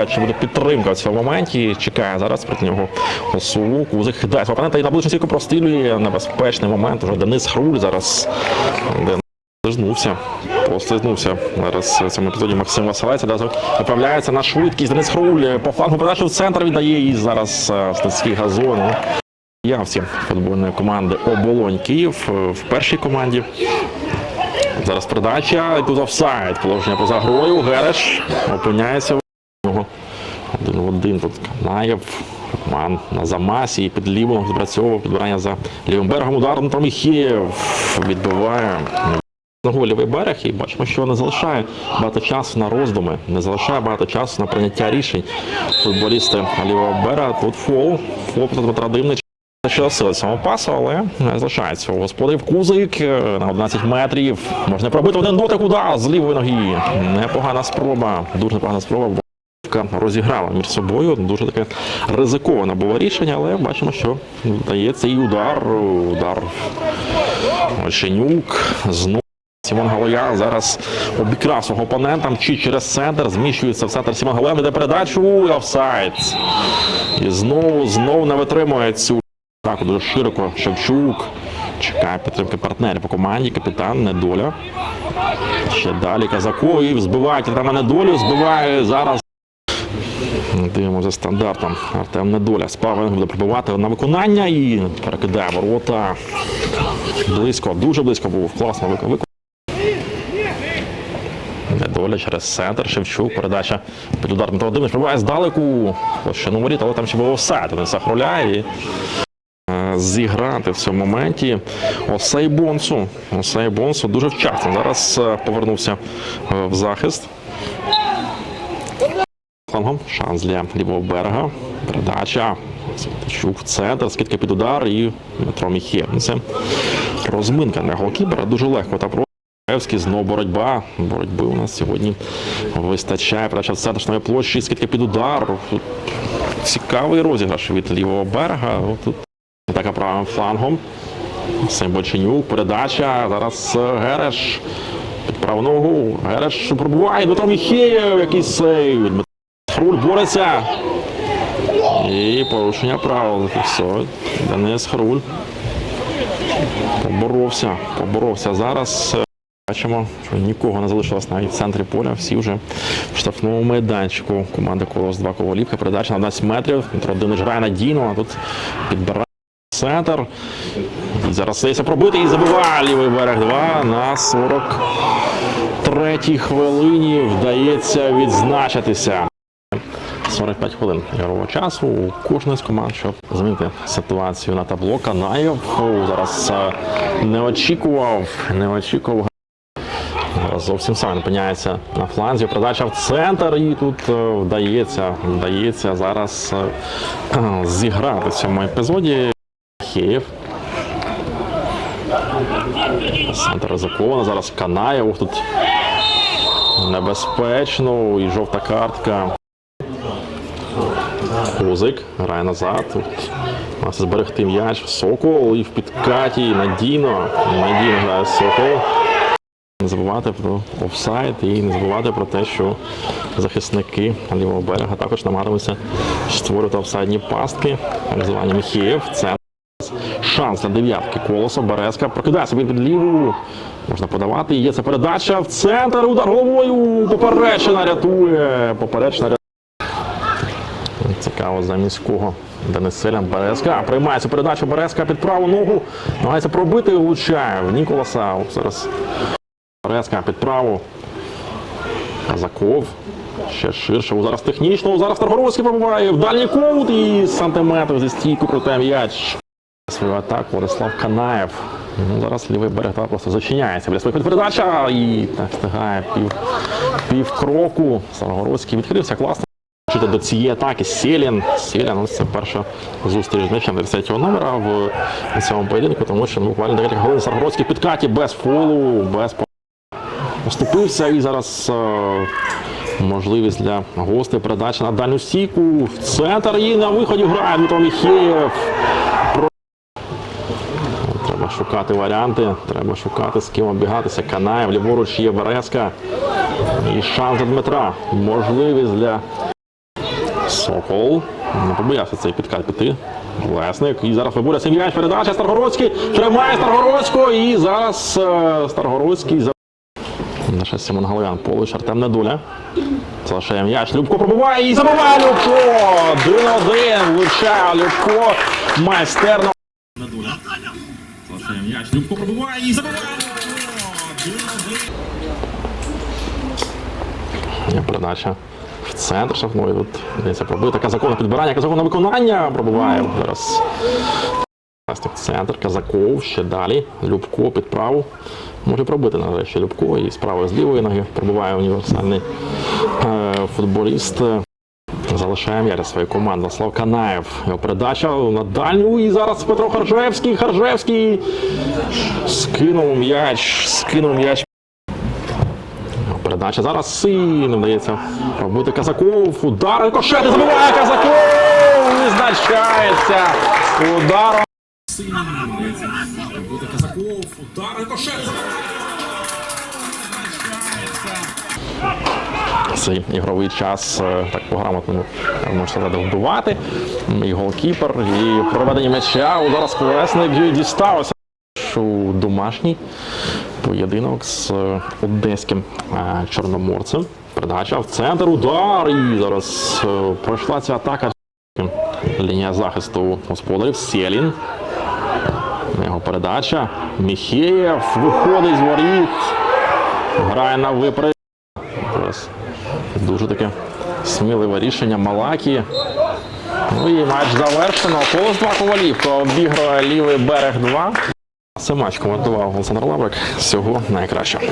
Кузика, чи буде підтримка в цьому моменті. Чекає зараз проти нього осу. Кузик свого опонента і на ближню стійку прострілює. Небезпечний момент. Уже Денис Хруль зараз. Послизнувся, послизнувся. Зараз в цьому епізоді Максим Василець одразу виправляється на швидкість. Денис Хруль по флангу передачу в центр віддає і зараз е, Стецький газон. Явці футбольної команди Оболонь Київ в першій команді. Зараз передача, тут офсайд. Положення поза грою. Гереш опиняється. Один в один тут Канаєв. Ман на замасі і під лівом відпрацьовував підбирання за лівим берегом. Удар Дмитро Міхєєв відбиває. Знову лівий берег і бачимо, що не залишає багато часу на роздуми, не залишає багато часу на прийняття рішень. Футболісти лівого берега тут фол, проти Дмитра Димнич. Що сили цього пасу, але не залишається. У господарів Кузик е, на 11 метрів. Можна пробити один дотик удар з лівої ноги. Непогана спроба, дуже непогана спроба. Ка розіграла між собою. Дуже таке ризиковане було рішення, але бачимо, що вдається і удар. Удар Ольшенюк знову. Сімон Галоя зараз обікрав свого опонента, мчить через центр, зміщується в центр Сімон Галоя, йде передачу, офсайд. І знову, знову не витримує цю атаку дуже широко. Шевчук чекає підтримки партнерів по команді, капітан, недоля. Ще далі Казакоїв збиває там недолю, збиває зараз. Дивимося за стандартом. Артем Недоля справа буде пробивати на виконання і перекидає ворота. Близько, дуже близько був. Класно виконав. Недоля через центр. Шевчук. Передача під удар Дмитро Димич пробиває здалеку. Площину воріт, але там ще офсайд. Один захруляє і е, зіграти в цьому моменті. Осей Бонсу. Осей Бонсу дуже вчасно. Зараз е, повернувся е, в захист. Флангом шанс для лівого берега. Передача. В центр, скидка під удар і Дмитро Міхєв. Це розминка для голкіпера. Дуже легко та просто. Знову боротьба. Боротьби у нас сьогодні вистачає. Передача в центр площі, скидка під удар. Цікавий розіграш від лівого берега. Тут атака правим флангом. Сем передача. Зараз Гереш під праву ногу. Гереш пробуває. Дмитро Міхєєв, який сейв. Дмитро бореться. І порушення правил зафіксують. Денис Хруль. Поборовся, поборовся. Зараз е, бачимо, що нікого не залишилось навіть в центрі поля. Всі вже в штрафному майданчику. Команда Колос 2 Ковалівка. Передача на 11 метрів. Дмитро Динич грає надійно, а тут підбирає центр. І зараз стається пробити і забиває лівий берег 2 на 43-й хвилині. Вдається відзначитися. 45 хвилин ігрового часу у кожної з команд, щоб змінити ситуацію на табло. Канаєв зараз е, не очікував, не очікував. Зовсім сам опиняється на фланзі. Передача в центр, і тут е, вдається, вдається зараз е, зіграти в цьому епізоді. Хеєв. Центр ризиковано. Зараз Канаєв. Тут небезпечно і жовта картка. Козик грає назад. Має зберегти м'яч. Сокол і в підкаті надійно. Надійно грає Сокол. Не забувати про офсайд і не забувати про те, що захисники лівого берега також намагатимуться створювати офсайдні пастки. Так звані Міхієв. Це шанс на дев'ятки. Колосо, Березка прокидає собі під ліву. Можна подавати. Є це передача в центр. Удар головою. Поперечина рятує. Поперечна рятує. Цікаво замість кого. Денис Березка. Приймається передача Березка під праву ногу. Намагається пробити і влучає Ніколаса. О, Зараз Березка під праву. Казаков. Ще ширше. Зараз технічно. Зараз Таргоровський пробуває в дальній кут і сантиметр зі стійку проте м'яч. Свою атаку Владислав Канаєв. Ну, зараз лівий берег та просто зачиняється. Біля своїх передача і так встигає пів, пів кроку. Старогородський відкрився класно. Чути до цієї атаки Селін. Селін, ось це перша зустріч з м'ячем 30-го номера в цьому поєдинку, тому що ну, буквально декілька хвилин Старогородський підкаті без фолу, без по- Оступився і зараз е, можливість для гостей передача на дальню стійку. В центр і на виході грає Дмитро Міхеєв. Про- Треба шукати варіанти, треба шукати з ким обігатися. Канаєв, ліворуч є Березка. І шанс для Дмитра. Можливість для Сокол. Не побоявся цей підкат піти. Лесник. І зараз виборюється м'яч. Передача Старгородський. Тримає Старгородського. І зараз е, Старгородський за Наша Симон Галаян, Полиш, Артем Недуля. Залишає м'яч. Любко пробиває і забиває Любко! 1-1. Влучає Любко. Майстерно. Недуля. Залишає м'яч. Любко пробиває і забиває Любко! 1-1. Є передача в центр шахної. Тут здається пробита. Казаков на підбирання, Казаков виконання. Пробиває зараз. Центр, Казаков, ще далі. Любко під праву. Може пробити нарешті Любко і з правої з лівої ноги пробиває універсальний е, футболіст. Залишає м'яч для своєї команди. Слав Канаєв. Його передача на дальню. І зараз Петро Харжевський. Харжевський скинув м'яч. Скинув м'яч. Передача зараз не вдається робити Казаков. Удар рикошет і забиває Казаков! Визначається ударом. Робити Казаков. Удар рикошет Цей ігровий час е, так по-грамотному можна вбивати. І голкіпер, і проведення м'яча. Зараз колесник дістався у домашній поєдинок з е, одеським е, чорноморцем. Передача в центр, удар. І зараз е, пройшла ця атака. Лінія захисту господарів Селін. Його передача. Міхеєв виходить з воріт. Грає на виперед. Дуже таке сміливе рішення Малакі. Ну і матч завершено. Колос 2 Ковалівка обігрує лівий берег 2. Це матч коментував Олександр Лаврик. Всього найкращого.